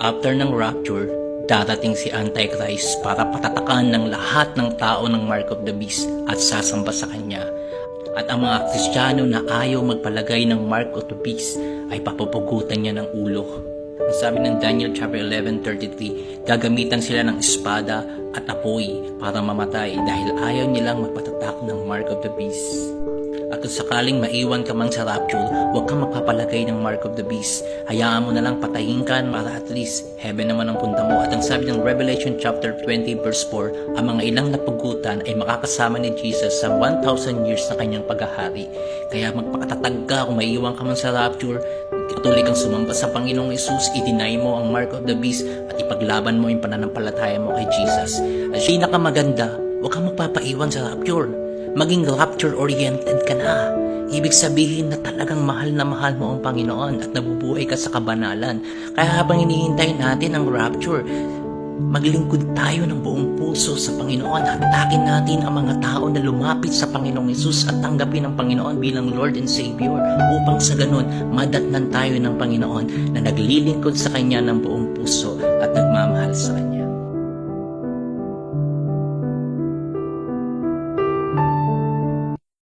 After ng rapture, darating si Antichrist para patatakan ng lahat ng tao ng Mark of the Beast at sasamba sa kanya. At ang mga Kristiyano na ayaw magpalagay ng Mark of the Beast ay papapugutan niya ng ulo. Ang sabi ng Daniel chapter 11:33, gagamitan sila ng espada at apoy para mamatay dahil ayaw nilang magpatatak ng Mark of the Beast. At kung sakaling maiwan ka man sa rapture, huwag kang magpapalagay ng mark of the beast. Hayaan mo na lang patayin ka para at least heaven naman ang punta mo. At ang sabi ng Revelation chapter 20 verse 4, ang mga ilang napugutan ay makakasama ni Jesus sa 1,000 years na kanyang paghahari. Kaya magpakatatag ka kung maiwan ka man sa rapture, patuloy kang sumamba sa Panginoong Yesus, i-deny mo ang mark of the beast at ipaglaban mo yung pananampalataya mo kay Jesus. At pinakamaganda, huwag kang magpapaiwan sa rapture maging rapture-oriented ka na. Ibig sabihin na talagang mahal na mahal mo ang Panginoon at nabubuhay ka sa kabanalan. Kaya habang hinihintay natin ang rapture, maglingkod tayo ng buong puso sa Panginoon. Hatakin natin ang mga tao na lumapit sa Panginoong Yesus at tanggapin ang Panginoon bilang Lord and Savior upang sa ganun madatnan tayo ng Panginoon na naglilingkod sa Kanya ng buong puso at nagmamahal sa Kanya.